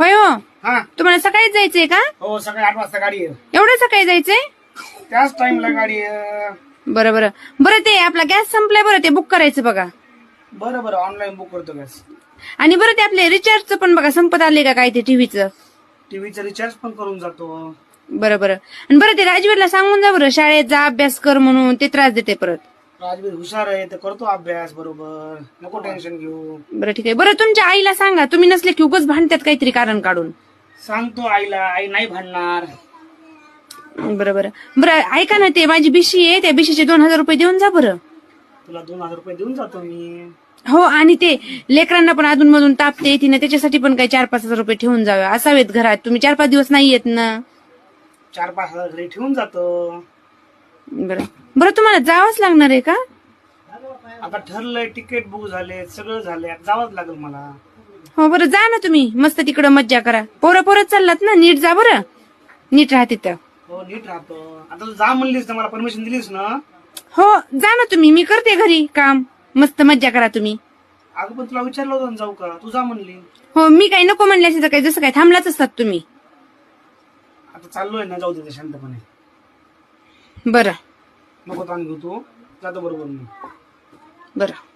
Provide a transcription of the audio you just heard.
होय हो? हा. तुम्हाला सकाळीच जायचंय का? हो सकाळी आठ वाजता गाडी आहे. एवढं सकाळी जायचंय? त्याच टाइमला गाडी आहे. बरं बरं. बरं ते आपला गॅस संपलाय बरं ते बुक करायचं बघा. बरं बरं. ऑनलाईन बुक करतो गॅस. आणि बरं ते आपले रिचार्जचं पण बघा संपत आले का काय ते टीव्हीचं टीव्हीचा रिचार्ज पण करून जातो. बरं बरं. आणि बरं ते राजवीरला सांगून जा बरं शाळेत जा अभ्यास कर म्हणून ते त्रास देते परत. राजवीर हुशार आहे ते करतो अभ्यास बरोबर. नको टेन्शन घेऊ. बरं ठीक आहे. बरं तुमच्या आईला सांगा. तुम्ही नसले की उगाच भांडतात काहीतरी कारण काढून. सांगतो आईला आई नाही भांडणार. बरं बरं. बरं ऐका ना ते माझी बिशी आहे त्या बिशीचे दोन हजार रुपये देऊन जा बरं. तुला दोन हजार रुपये देऊन जातो मी. हो आणि ते लेकरांना पण अधून मधून तापते तिने त्याच्यासाठी पण काही चार पाच हजार रुपये ठेवून जावे. असावेत घरात. तुम्ही चार पाच दिवस नाही येत ना. चार पाच हजार घरी ठेवून जातो. बरं. बरं तुम्हाला जावंच लागणार आहे का? आता ठरलंय तिकीट बुक झाले सगळं झालंय. आता जावंच लागेल मला. हो बरं जा ना तुम्ही. मस्त तिकडं मज्जा करा. पोरं पोरं चाललात ना? नीट जा बरं. नीट राहा तिथं. हो नीट राहतो. आता तू जा म्हणलीस ना मला परमिशन दिलीस ना? हो जा ना तुम्ही. मी करते घरी काम. मस्त मज्जा करा तुम्ही. अगं पण तुला विचारलं होतं ना जाऊ का तू जा म्हणली. हो मी काही नको म्हणले तर काही जसं काय थांबलाच असतात तुम्ही. आता चाललोय ना जाऊ दे शांतपणे. बरं. नको ताण घेऊ तू. जातो बरोबर मी बरं.